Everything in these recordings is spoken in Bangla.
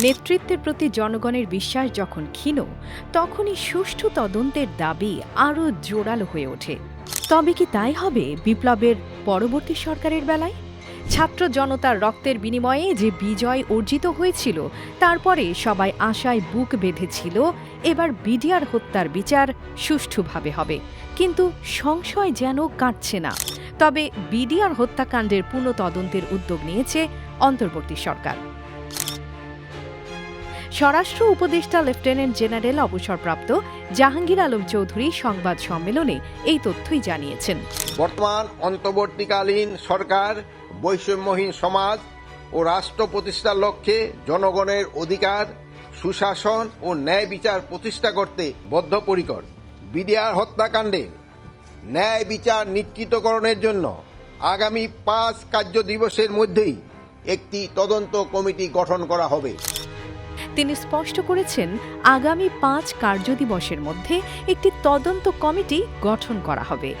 নেতৃত্বের প্রতি জনগণের বিশ্বাস যখন ক্ষীণ, তখনই সুষ্ঠু তদন্তের দাবি আরও জোরালো হয়ে ওঠে। তবে কি তাই হবে বিপ্লবের পরবর্তী সরকারের বেলায়? ছাত্র জনতার রক্তের বিনিময়ে যে বিজয় অর্জিত হয়েছিল, তারপরে সবাই আশায় বুক বেঁধেছিল, এবার বিডিআর হত্যার বিচার সুষ্ঠুভাবে হবে। কিন্তু সংশয় যেন কাটছে না। তবে বিডিআর হত্যাকাণ্ডের পুনঃ তদন্তের উদ্যোগ নিয়েছে অন্তর্বর্তী সরকার। স্বরাষ্ট্র উপদেষ্টা লেফটেন্যান্ট জেনারেল অবসরপ্রাপ্ত জাহাঙ্গীর আলম চৌধুরী সংবাদ সম্মেলনে এই তথ্যই জানিয়েছেন। বর্তমান অন্তর্বর্তীকালীন সরকার, বৈষম্যহীন সমাজ ও রাষ্ট্র প্রতিষ্ঠার লক্ষ্যে জনগণের অধিকার, সুশাসন ও ন্যায় বিচার প্রতিষ্ঠা করতে বদ্ধপরিকর। বিডিআর হত্যাকাণ্ডে ন্যায় বিচার নিশ্চিতকরণের জন্য আগামী পাঁচ কার্য দিবসের মধ্যেই একটি তদন্ত কমিটি গঠন করা হবে। তিনি স্পষ্ট করেছেন, আগামী পাঁচ কার্যদিবসের মধ্যে একটি তদন্ত কমিটি গঠন করা হবে।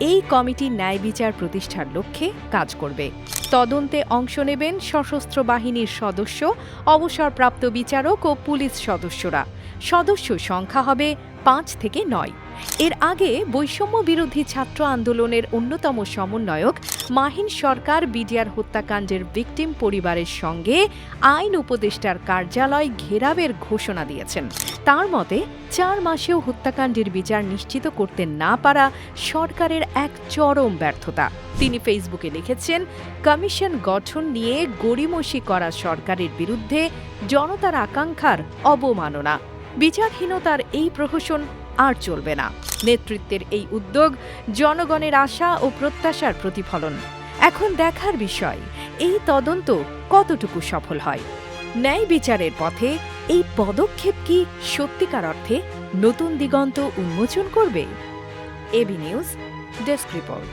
এই কমিটি ন্যায় বিচার প্রতিষ্ঠার লক্ষ্যে কাজ করবে। তদন্তে অংশ নেবেন সশস্ত্র বাহিনীর সদস্য, অবসরপ্রাপ্ত বিচারক ও পুলিশ সদস্যরা। সদস্য সংখ্যা হবে পাঁচ থেকে নয়। এর আগে বৈষম্য বিরোধী ছাত্র আন্দোলনের অন্যতম সমন্বয়ক মাহিন সরকার বিডিআর হত্যাকাণ্ডের ভিকটিম পরিবারের সঙ্গে আইন উপদেষ্টার কার্যালয় ঘেরাবের ঘোষণা দিয়েছেন। তার মতে, চার মাসেও হত্যাকাণ্ডের বিচার নিশ্চিত করতে না পারা সরকারের এক চরম ব্যর্থতা। তিনি ফেসবুকে লিখেছেন, কমিশন গঠন নিয়ে গড়িমসি করা সরকারের বিরুদ্ধে জনতার আকাঙ্ক্ষার অবমাননা। বিচারহীনতার এই প্রহসন আর চলবে না। নেতৃত্বের এই উদ্যোগ জনগণের আশা ও প্রত্যাশার প্রতিফলন। এখন দেখার বিষয়, এই তদন্ত কতটুকু সফল হয়? ন্যায় বিচারের পথে এই পদক্ষেপ কি সত্যিকার অর্থে নতুন দিগন্ত উন্মোচন করবে? AB news, desk report.